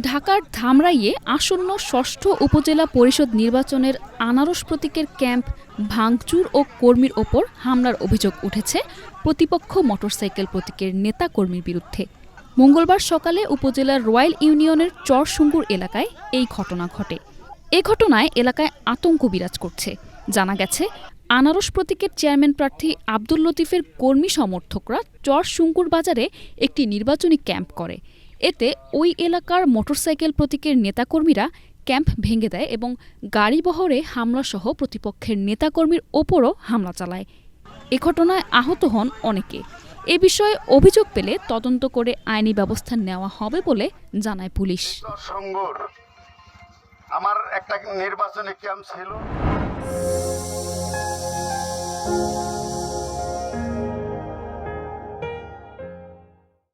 ঢাকার ধামরাইয়ে আসন্ন ষষ্ঠ উপজেলা পরিষদ নির্বাচনের আনারস প্রতীকের ক্যাম্প ভাঙচুর ও কর্মীর ওপর হামলার অভিযোগ উঠেছে প্রতিপক্ষ মোটরসাইকেল প্রতীকের নেতা কর্মীর বিরুদ্ধে। মঙ্গলবার সকালে উপজেলার রয়্যাল ইউনিয়নের চরসুঙ্গুর এলাকায় এই ঘটনা ঘটে। এ ঘটনায় এলাকায় আতঙ্ক বিরাজ করছে। জানা গেছে আনারস প্রতীকের চেয়ারম্যান প্রার্থী আব্দুল লতিফের কর্মী সমর্থকরা চর শুঙ্কুর বাজারে একটি নির্বাচনী ক্যাম্প করে। এতে ওই এলাকার মোটরসাইকেল প্রতীকের নেতাকর্মীরা ক্যাম্প ভেঙে দেয় এবং গাড়িবহরে হামলাসহ প্রতিপক্ষের নেতাকর্মীর ওপরও হামলা চালায়। এ ঘটনায় আহত হন অনেকে। এ বিষয়ে অভিযোগ পেলে তদন্ত করে আইনি ব্যবস্থা নেওয়া হবে বলে জানায় পুলিশ। আমার একটা নির্বাচনী ক্যাম্প ছিল।